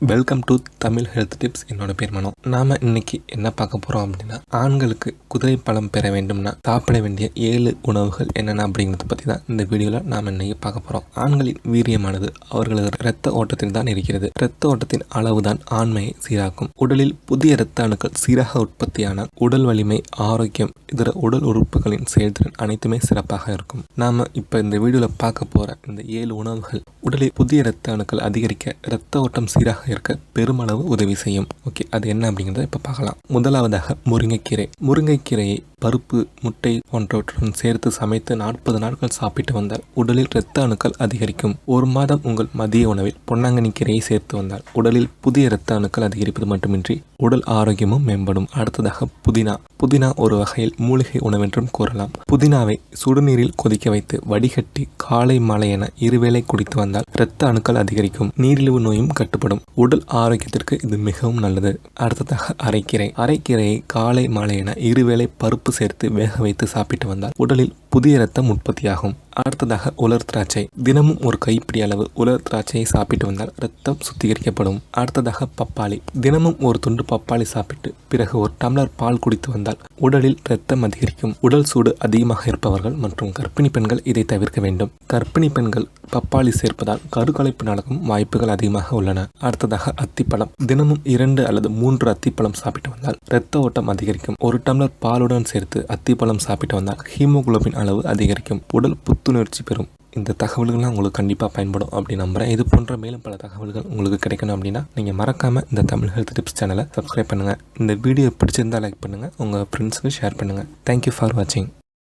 Welcome to Tamil health tips என்னோட பேர் மனோ. நாம இன்னைக்கு என்ன பார்க்க போறோம் அப்படின்னா ஆண்களுக்கு குதிரை பழம் பெற வேண்டும்னா சாப்பிட வேண்டிய ஏழு உணவுகள் என்னென்ன அப்படிங்கிறத பற்றி தான் இந்த வீடியோவில் நாம் இன்னைக்கு பார்க்க போகிறோம் ஆண்களின் வீரியமானது அவர்களது இரத்த ஓட்டத்தில் தான் இருக்கிறது. இரத்த ஓட்டத்தின் அளவு தான் ஆண்மையை சீராக்கும். உடலில் புதிய இரத்த அணுக்கள் சீராக உற்பத்தியான உடல் வலிமை ஆரோக்கியம் இதர உடல் உறுப்புகளின் செயல்திறன் அனைத்துமே சிறப்பாக இருக்கும். நாம இப்போ இந்த வீடியோவில் பார்க்க போகிற இந்த ஏழு உணவுகள் உடலில் புதிய இரத்த அணுக்கள் அதிகரிக்க இரத்த ஓட்டம் சீராக இருக்க பெருமளவு உதவி செய்யும். ஓகே அது என்ன அப்படிங்கிறத இப்போ பார்க்கலாம். முதலாவதாக முருங்கைக்கீரை. முருங்கைக்கீரையை பருப்பு முட்டை போன்றவற்றுடன் சேர்த்து சமைத்து நாற்பது நாட்கள் சாப்பிட்டு வந்தால் உடலில் இரத்த அணுக்கள் அதிகரிக்கும். ஒரு மாதம் உங்கள் மதிய உணவில் பொன்னாங்கண்ணி கீரையை சேர்த்து வந்தால் உடலில் புதிய இரத்த அணுக்கள் அதிகரிப்பது மட்டுமின்றி உடல் ஆரோக்கியமும் மேம்படும். அடுத்ததாக புதினா. புதினா ஒரு வகையில் மூலிகை உணவென்றும் கூறலாம். புதினாவை சுடுநீரில் கொதிக்க வைத்து வடிகட்டி காலை மாலை என இருவேளை குடித்து வந்தால் இரத்த அணுக்கள் அதிகரிக்கும் நீரிழிவு நோயும் கட்டுப்படும். உடல் ஆரோக்கியத்திற்கு இது மிகவும் நல்லது. அடுத்ததாக அரைக்கீரை. அரைக்கீரையை காலை மாலை என இருவேளை பருப்பு சேர்த்து வேக வைத்து சாப்பிட்டு வந்தால் உடலில் புதிய இரத்தம் உற்பத்தியாகும். அடுத்ததாக உலர் திராட்சை. தினமும் ஒரு கைப்பிடி அளவு உலர் திராட்சையை சாப்பிட்டு வந்தால் ரத்தம் சுத்திகரிக்கப்படும். அடுத்ததாக பப்பாளி. தினமும் ஒரு துண்டு பப்பாளி சாப்பிட்டு பிறகு ஒரு டம்ளர் பால் குடித்து வந்தால் உடலில் இரத்தம் அதிகரிக்கும் உடல் சூடு அதிகமாக இருப்பவர்கள் மற்றும் கர்ப்பிணி பெண்கள் இதை தவிர்க்க வேண்டும். கர்ப்பிணி பெண்கள் பப்பாளி சேர்ப்பதால் கருக்கலைப்பு நடக்கும் வாய்ப்புகள் அதிகமாக உள்ளன. அடுத்ததாக அத்திப்பழம். தினமும் இரண்டு அல்லது மூன்று அத்திப்பழம் சாப்பிட்டு வந்தால் இரத்த ஓட்டம் அதிகரிக்கும். ஒரு டம்ளர் பாலுடன் சேர்த்து அத்திப்பழம் சாப்பிட்டு வந்தால் ஹீமோகுளோபின் அளவு அதிகரிக்கும். உடல் புத்துணர்ச்சி பெறும். இந்த தகவல்கள்லாம் உங்களுக்கு கண்டிப்பாக பயன்படும் அப்படி நம்புகிறேன் இது போன்ற மேலும் பல தகவல்கள் உங்களுக்கு கிடைக்கணும் அப்படின்னா நீங்கள் மறக்காமல் இந்த தமிழ் ஹெல்த் டிப்ஸ் சேனலை சப்ஸ்கிரைப் பண்ணுங்கள் இந்த வீடியோ பிடிச்சிருந்தால் லைக் பண்ணுங்கள் உங்கள் ஃப்ரெண்ட்ஸுக்கு ஷேர் பண்ணுங்கள் தேங்க்யூ ஃபார் வாட்சிங்